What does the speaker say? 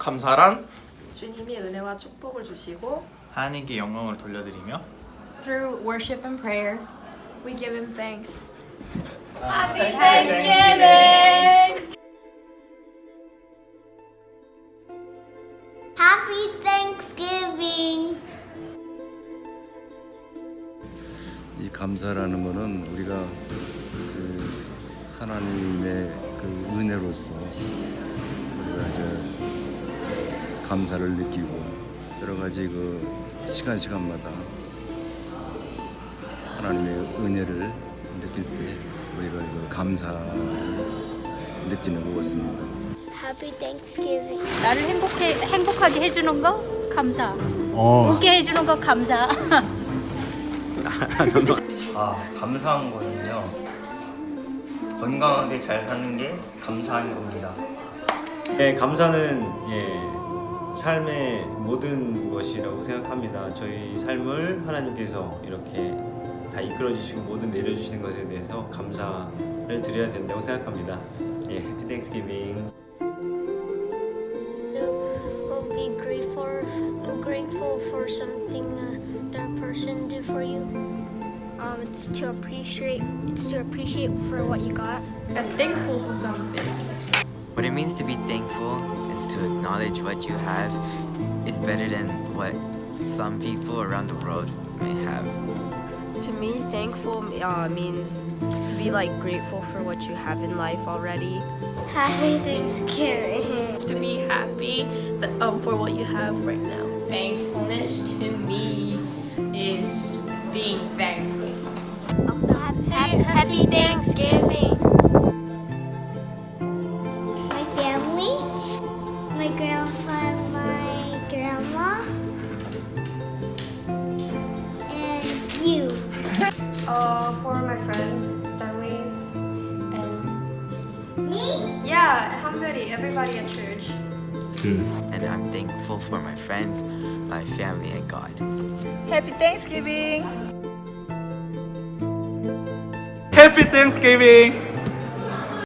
감사란 주님이 은혜와 축복을 주시고 하나님께 영광을 돌려드리며 Through worship and prayer, We give him thanks. Happy Thanksgiving! Happy Thanksgiving! 이 감사라는 것은 우리가 그 하나님의 그 은혜로서 감사를 느끼고 여러 가지 그 시간 시간마다 하나님의 은혜를 느낄 때 우리가 그 감사를 느끼는 것 같습니다. Happy Thanksgiving! 나를 행복해 행복하게 해주는 거 감사. 어. 웃게 해주는 거 감사. 아, 감사한 거는요. 건강하게 잘 사는 게 감사한 겁니다. 네, 감사는 예, 삶의 모든 것이라고 생각합니다. 저희 삶을 하나님께서 이렇게 다 이끌어 주시고 모든 내려 주시는 것에 대해서 감사를 드려야 된다고 생각합니다. 예. Will be grateful, grateful for something uh, that person did for you. Um, it's to appreciate. It's to appreciate for what you got. And thankful for something. What it means to be thankful is to acknowledge what you have is better than what some people around the world may have. To me, thankful uh, means to be like grateful for what you have in life already. Happy Thanksgiving! To be happy but, um, for what you have right now. thankfulness to me all four of my friends, family, and me. Yeah, everybody at church. And I'm thankful for my friends, my family, and God. Happy Thanksgiving. Happy Thanksgiving.